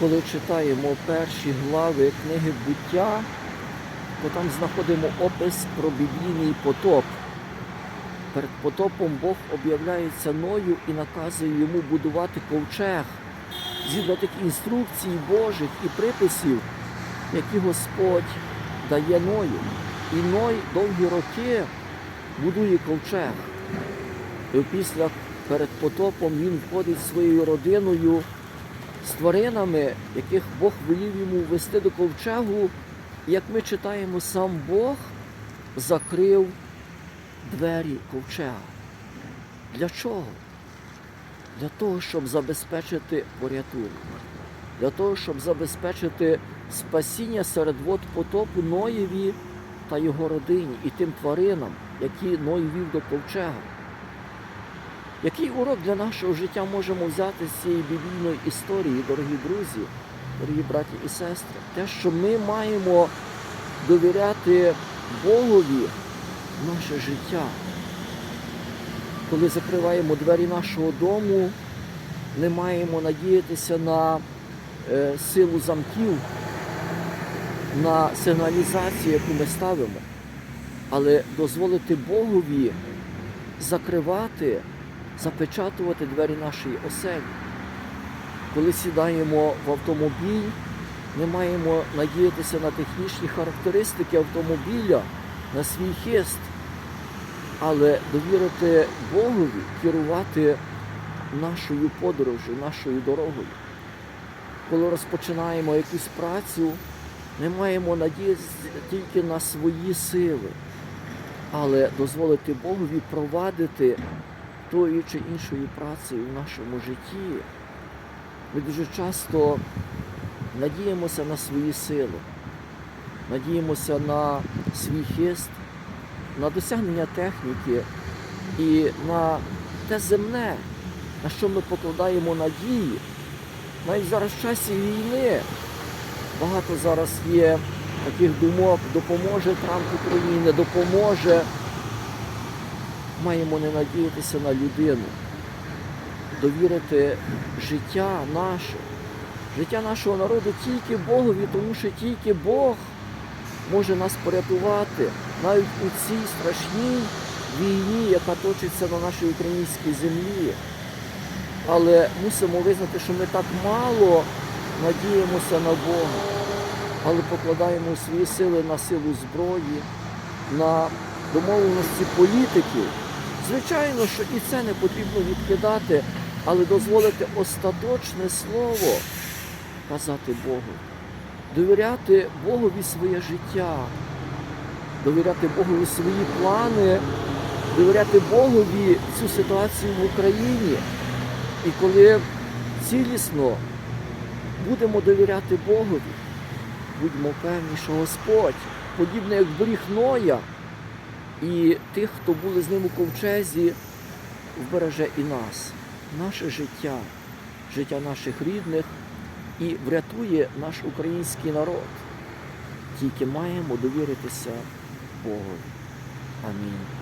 коли читаємо перші глави книги буття, то там знаходимо опис про біблійний потоп. Перед потопом Бог об'являється Ною і наказує йому будувати ковчег згідно тих інструкцій Божих і приписів, які Господь дає Ною. І Ной довгі роки будує ковчег. І після перед потопом він входить своєю родиною з тваринами, яких Бог велів йому вести до ковчегу. Як ми читаємо, сам Бог закрив двері ковчега. Для чого? Для того, щоб забезпечити порятунок, для того, щоб забезпечити спасіння серед вод потопу Ноєві та його родині і тим тваринам, які Ной вів до ковчега. Який урок для нашого життя можемо взяти з цієї біблійної історії, дорогі друзі, дорогі браті і сестри? Те, що ми маємо довіряти Богові наше життя. Коли закриваємо двері нашого дому, не маємо надіятися на е, силу замків, на сигналізацію, яку ми ставимо, але дозволити Богові закривати, запечатувати двері нашої оселі. Коли сідаємо в автомобіль, не маємо надіятися на технічні характеристики автомобіля, на свій хист, але довірити Богові керувати нашою подорожю, нашою дорогою. Коли розпочинаємо якусь працю, не маємо надіятися тільки на свої сили, але дозволити Богові провадити тою чи іншою працею в нашому житті. Ми дуже часто надіємося на свої сили, надіємося на свій хист, на досягнення техніки і на те земне, на що ми покладаємо надії. Навіть зараз в часі війни багато зараз є таких думок, допоможе Трамп Україні, допоможе. Маємо не надіятися на людину, довірити життя наше, життя нашого народу тільки Богові, тому що тільки Бог може нас порятувати навіть у цій страшній війні, яка точиться на нашій українській землі. Але мусимо визнати, що ми так мало надіємося на Бога, але покладаємо свої сили на силу зброї, на домовленості політиків. Звичайно, що і це не потрібно відкидати, але дозволити остаточне слово казати Богу, довіряти Богові своє життя, довіряти Богові свої плани, довіряти Богові цю ситуацію в Україні. І коли цілісно будемо довіряти Богові, будьмо певні, що Господь, подібно як беріг Ноя, і тих, хто були з ним у ковчезі, вбереже і нас, наше життя, життя наших рідних і врятує наш український народ. Тільки маємо довіритися Богу. Амінь.